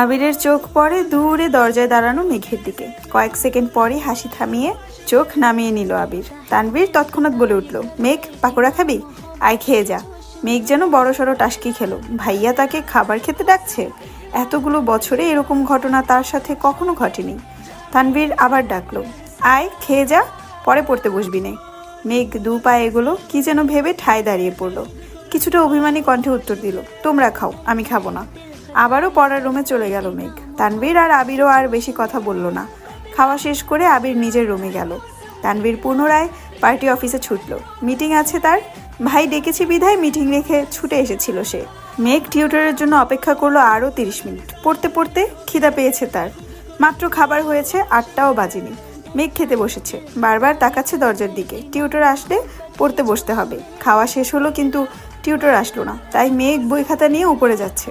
আবিরের চোখ পড়ে দূরে দরজায় দাঁড়ানো মেঘের দিকে। কয়েক সেকেন্ড পরে হাসি থামিয়ে চোখ নামিয়ে নিল আবির। তানবীর তৎক্ষণাৎ বলে উঠল, মেঘ, পাকোড়া খাবি? আয় খেয়ে যা। মেঘ যেন বড় সড়ো টাসকি খেলো। ভাইয়া তাকে খাবার খেতে ডাকছে? এতগুলো বছরে এরকম ঘটনা তার সাথে কখনো ঘটেনি। তানবীর আবার ডাকলো, আয় খেয়ে যা, পরে পড়তে বসবি নে। মেঘ দু পায়ে এগুলো, কি যেন ভেবে ঠায় দাঁড়িয়ে পড়ল। কিছুটা অভিমানী কণ্ঠে উত্তর দিল, তোমরা খাও, আমি খাব না। আবারও পড়ার রুমে চলে গেল মেঘ। তানবীর আর আবিরও আর বেশি কথা বলল না। খাওয়া শেষ করে আবির নিজের রুমে গেল। তানবীর পুনরায় পার্টি অফিসে ছুটল। মিটিং আছে তার? ভাই ডেকেছে বিধায় মিটিং রেখে ছুটে এসেছিল সে। মেঘ টিউটরের জন্য অপেক্ষা করল আরও তিরিশ মিনিট। পড়তে পড়তে খিদা পেয়েছে তার। মাত্র খাবার হয়েছে, আটটাও বাজেনি। মেঘ খেতে বসেছে। বারবার তাকাচ্ছে দরজার দিকে। টিউটর আসলে পড়তে বসতে হবে। খাওয়া শেষ হলো কিন্তু টিউটর আসলো না। তাই মেঘ বই খাতা নিয়ে উপরে যাচ্ছে।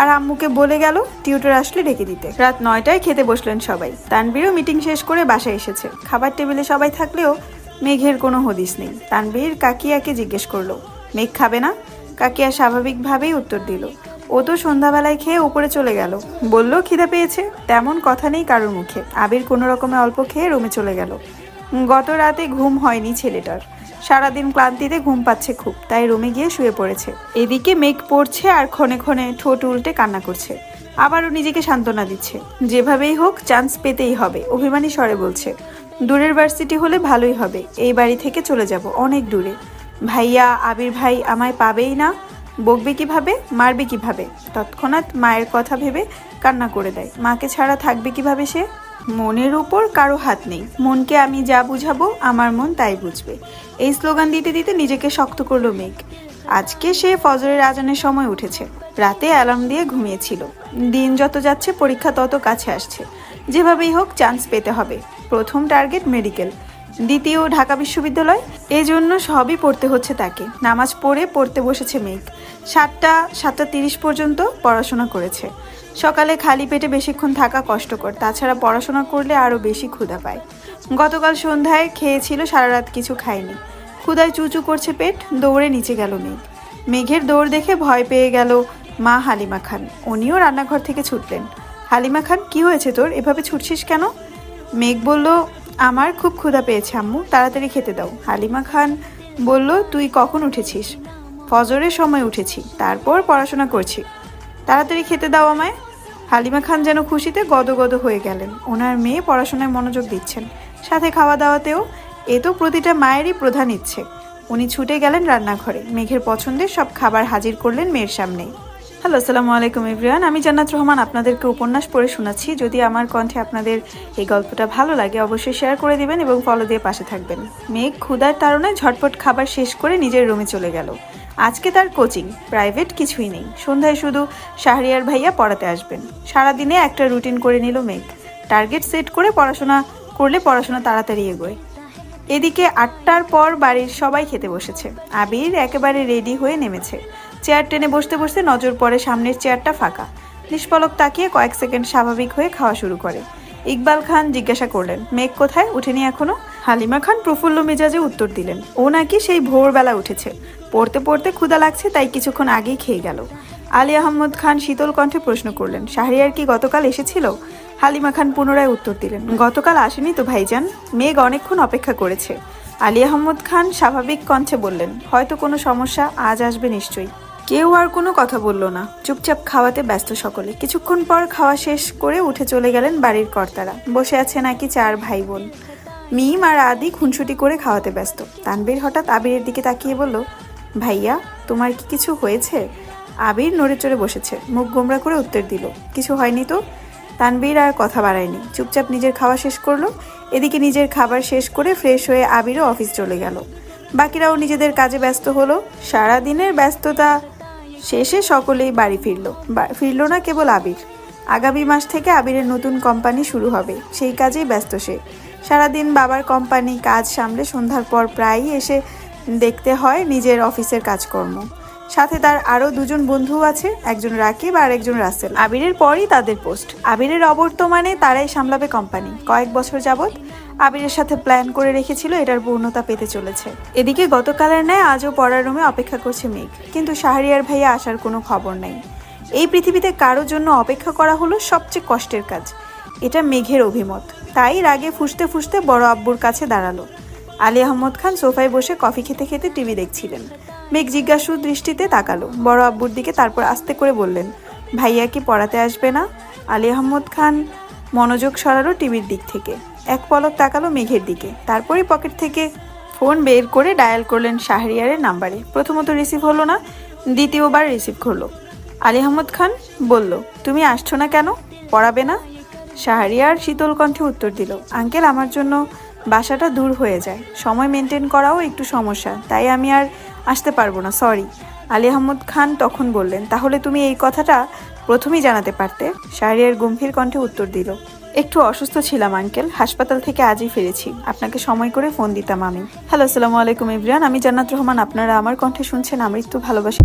আর আম্মুকে বলে গেল, টিউটর আসলে ডেকে দিতে। রাত নয়টায় খেতে বসলেন সবাই। তানবীরও মিটিং শেষ করে বাসায় এসেছে। খাবার টেবিলে সবাই থাকলেও মেঘের কোনো হদিস নেই। তানবীর কাকিয়াকে জিজ্ঞেস করল, মেঘ খাবে না? কাকিয়া স্বাভাবিকভাবেই উত্তর দিল, ও তো সন্ধ্যাবেলায় খেয়ে উপরে চলে গেল। বলল, খিদে পেয়েছে? তেমন কথা নেই কারোর মুখে। আবির কোনো রকমে অল্প খেয়ে রুমে চলে গেল। গত রাতে ঘুম হয়নি ছেলেটার। সারাদিন ক্লান্তিতে ঘুম পাচ্ছে খুব, তাই রুমে গিয়ে শুয়ে পড়েছে। এদিকে মেঘ পড়ছে আর ক্ষণে ক্ষণে ঠোঁট উল্টে কান্না করছে। আবারও নিজেকে সান্ত্বনা দিচ্ছে। যেভাবেই হোক, চান্স পেতেই হবে, অভিমানী স্বরে বলছে। দূরের ভার্সিটি হলে ভালোই হবে, এই বাড়ি থেকে চলে যাব, অনেক দূরে। ভাইয়া, আবির ভাই আমায় পাবেই না, বকবে কীভাবে, মারবে কীভাবে? তৎক্ষণাৎ মায়ের কথা ভেবে কান্না করে দেয়। মাকে ছাড়া থাকবে কীভাবে সে? মনের ওপর কারও হাত নেই। মনকে আমি যা বুঝাবো, আমার মন তাই বুঝবে। এই স্লোগান দিতে দিতে নিজেকে শক্ত করল মেঘ। আজকে সে ফজরের আজানের সময় উঠেছে। রাতে অ্যালার্ম দিয়ে ঘুমিয়েছিল। দিন যত যাচ্ছে, পরীক্ষা তত কাছে আসছে। যেভাবেই হোক, চান্স পেতে হবে। প্রথম টার্গেট মেডিকেল। দ্বিতীয় ঢাকা বিশ্ববিদ্যালয়। এজন্য সবই পড়তে হচ্ছে তাকে। নামাজ পড়ে পড়তে বসেছে মেঘ। সাতটা সাতটা তিরিশ পর্যন্ত পড়াশোনা করেছে। সকালে খালি পেটে বেশিক্ষণ থাকা কষ্টকর। তাছাড়া পড়াশোনা করলে আরও বেশি ক্ষুধা পায়। গতকাল সন্ধ্যায় খেয়েছিল সারা রাত কিছু খায়নি। ক্ষুধায় চুচু করছে পেট, দৌড়ে নিচে গেল মেঘ। মেঘের দৌড় দেখে ভয় পেয়ে গেল মা হালিমা খান। উনিও রান্নাঘর থেকে ছুটলেন। হালিমা খান, কি হয়েছে তোর? এভাবে ছুটছিস কেন? মেঘ বলল আমার খুব ক্ষুধা পেয়েছে, আম্মু। তাড়াতাড়ি খেতে দাও। হালিমা খান বলল, তুই কখন উঠেছিস? ফজরের সময় উঠেছি। তারপর পড়াশোনা করছি। তাড়াতাড়ি খেতে দাও আমায়। হালিমা খান যেন খুশিতে গদগদ হয়ে গেলেন। ওনার মেয়ে পড়াশোনায় মনোযোগ দিচ্ছেন। সাথে খাওয়া দাওয়াতেও এ তো প্রতিটা মায়েরই প্রধান ইচ্ছে। উনি ছুটে গেলেন রান্নাঘরে। মেঘের পছন্দের সব খাবার হাজির করলেন মেয়ের সামনেই। হ্যালো, আসসালামু আলাইকুম ইব্রিয়ান আমি জান্নাত রহমান আপনাদেরকে উপন্যাস পড়ে শোনাচ্ছি। যদি আমার কণ্ঠে আপনাদের এই গল্পটা ভালো লাগে, অবশ্যই শেয়ার করে দিবেন এবং ফলো দিয়ে পাশে থাকবেন। মেঘ ক্ষুধার তাড়নায় ঝটপট খাবার শেষ করে নিজের রুমে চলে গেল। আজকে তার কোচিং প্রাইভেট কিছুই নেই। সন্ধ্যায় শুধু শাহরিয়ার ভাইয়া পড়াতে আসবেন। সারাদিনে একটা রুটিন করে নিল মেঘ। টার্গেট সেট করে পড়াশোনা, করলে পড়াশোনা তাড়াতাড়ি এগোয়। এদিকে আটটার পর বাড়ির সবাই খেতে বসেছে। আবির একেবারে রেডি হয়ে নেমেছে। চেয়ার টেনে বসতে বসতে নজর পড়ে সামনের চেয়ারটা ফাঁকা। নিষ্পলক তাকিয়ে কয়েক সেকেন্ড স্বাভাবিক হয়ে খাওয়া শুরু করে। ইকবাল খান জিজ্ঞাসা করলেন, মেঘ কোথায়? উঠেনি এখনও? হালিমা খান প্রফুল্ল মেজাজে উত্তর দিলেন, ও নাকি সেই ভোরবেলা উঠেছে। পড়তে পড়তে ক্ষুধা লাগছে, তাই কিছুক্ষণ আগেই খেয়ে গেল। আলী আহমদ খান শীতল কণ্ঠে প্রশ্ন করলেন, শাহরিয়ার কি গতকাল এসেছিল? হালিমা খান পুনরায় উত্তর দিলেন, গতকাল আসেনি তো ভাইজান, মেঘ অনেকক্ষণ অপেক্ষা করেছে। আলী আহমদ খান স্বাভাবিক কণ্ঠে বললেন, হয়তো কোনো সমস্যা, আজ আসবে নিশ্চয়ই। কেউ আর কোনো কথা বলল না, চুপচাপ খাওয়াতে ব্যস্ত সকলে। কিছুক্ষণ পর খাওয়া শেষ করে উঠে চলে গেলেন বাড়ির কর্তারা। বসে আছে নাকি চার ভাই বোন মিম আর আদি খুনসুটি করে খাওয়াতে ব্যস্ত। তানবীর হঠাৎ আবিরের দিকে তাকিয়ে বলল, ভাইয়া, তোমার কি কিছু হয়েছে? আবির নড়ে চড়ে বসেছে। মুখ গোমরা করে উত্তর দিল, কিছু হয়নি তো? তানবীর আর কথা বাড়ায়নি। চুপচাপ নিজের খাওয়া শেষ করল। এদিকে নিজের খাবার শেষ করে ফ্রেশ হয়ে আবিরও অফিস চলে গেল। বাকিরাও নিজেদের কাজে ব্যস্ত হলো। সারা দিনের ব্যস্ততা শেষে সকলেই বাড়ি ফিরল। ফিরল না কেবল আবির। আগামী মাস থেকে আবিরের নতুন কোম্পানি শুরু হবে। সেই কাজেই ব্যস্ত সে। সারাদিন বাবার কোম্পানি কাজ সামলে সন্ধ্যার পর প্রায়ই এসে দেখতে হয় নিজের অফিসের কাজকর্ম। সাথে তার আরও দুজন বন্ধু আছে, একজন রাকিব আর একজন রাসেল। আবিরের পরই তাদের পোস্ট। আবিরের অবর্তমানে তারাই সামলাবে কোম্পানি। কয়েক বছর যাবৎ আবিরের সাথে প্ল্যান করে রেখেছিল, এটার পূর্ণতা পেতে চলেছে। এদিকে গতকালের ন্যায় আজও পড়ার রুমে অপেক্ষা করছে মেঘ। কিন্তু শাহরিয়ার ভাইয়া আসার কোনো খবর নেই। এই পৃথিবীতে কারোর জন্য অপেক্ষা করা হলো সবচেয়ে কষ্টের কাজ। এটা মেঘের অভিমত। তাই রাগে ফুসতে ফুসতে বড় আব্বুর কাছে দাঁড়াল। আলী আহমদ খান সোফায় বসে কফি খেতে খেতে টিভি দেখছিলেন। মেঘ জিজ্ঞাসু দৃষ্টিতে তাকালো। বড় আব্বুর দিকে তারপর আস্তে করে বললেন, ভাইয়া কি পড়াতে আসবে না? আলী আহমদ খান মনোযোগ সরালো টিভির দিক থেকে। এক পলক তাকালো মেঘের দিকে। তারপরই পকেট থেকে ফোন বের করে ডায়াল করলেন শাহরিয়ারের নাম্বারে। প্রথমত রিসিভ হলো না, দ্বিতীয়বার রিসিভ করল। আলী আহমদ খান বলল, তুমি আসছো না কেন? পড়াবে না? শাহরিয়ার শীতল কণ্ঠে উত্তর দিল, আঙ্কেল, আমার জন্য বাসাটা দূর হয়ে যায়। সময় মেনটেন করাও একটু সমস্যা, তাই আমি আর আসতে পারব না সরি আলী আহমদ খান তখন বললেন, তাহলে তুমি এই কথাটা প্রথমেই জানাতে পারতে? শাহরিয়ার গম্ভীর কণ্ঠে উত্তর দিল, একটু অসুস্থ ছিলাম আঙ্কেল হাসপাতাল থেকে আজই ফিরেছি। আপনাকে সময় করে ফোন দিতাম আমি। হ্যালো আসসালামু আলাইকুম ইব্রিয়ান আমি জান্নাত রহমান। আপনারা আমার কণ্ঠে শুনছেন আমৃত্যু ভালোবাসি